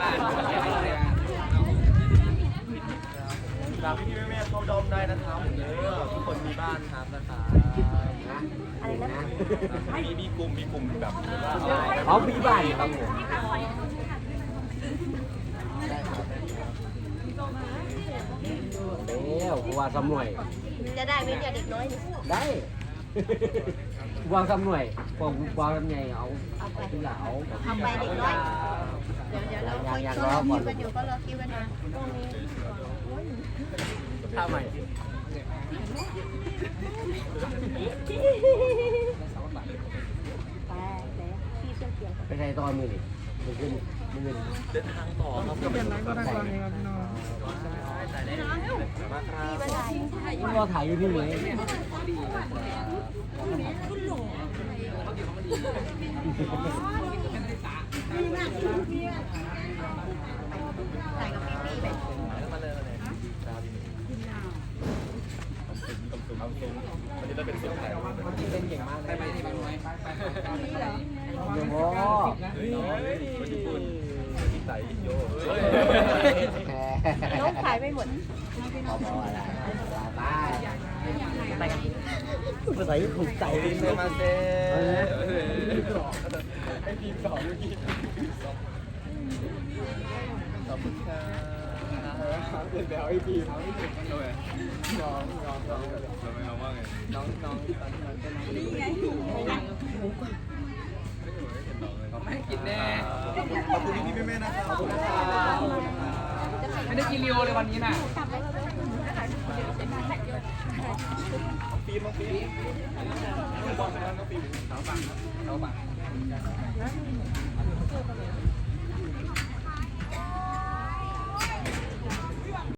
บ้านครับพี่แม่เข้าดอมได้นะครับเด้อทุกคนมีบ้านครับนะครับอะไรนะมีมีกลุ่มมีกลุ่มแบบว่าเอาพี่บ้านครับผมแล้วกูว่าซ้ำหน่วยจะได้ไหมเนี่ยเด็กน้อยนี่ได้กู วางซ้ำหน่วยพอกูวางซ้ำใหญ่เอาเอาไปทีหลังเอาเอาไปเด็กน้อยเดี๋ยวเดี๋ยวเราคุยก็รอคิวกันอยู่ก็รอคิวกันอยู่ท่าใหม่ไปไหนพี่เครื่องเสียงไปใช้ตอนมือนี่มือขึ้นมือขึ้นเดินทางต่อครับก็เป็นไรก็ได้ก่อนเองครับพี่น้องพี่บันไดมันรอถ่ายอยู่นี่เลยถ่ายกับพี่พี่ไปมาเลย มาเลยเอาซุ้มมันจะได้เป็นซุ้มไทยเป็นเก่งมากเลยไปที่ไปไปไปเดี๋ยวโว้เฮ้ยมันจะพูดที่ไหนโยน้องขายไม่หมดพอพออะไรไปไปกัน ภาษาถูกใจลินเดมาเซ่ให้ทีมสองเมื่อกี้ขอบคุณครับเป็นแบบไอ้ทีมน้องน้องน้องน้องทำไมน้องว่าไงน้องน้องตอนนั้นเป็นนี่ไงไม่กินแน่ขอบคุณพี่พี่แม่นะครับขอบคุณนะครับไม่ได้กินเรียวเลยวันนี้น่ะ ปีมาปีนบอลไปแล้วก็ปีนสาวบังสาวบัง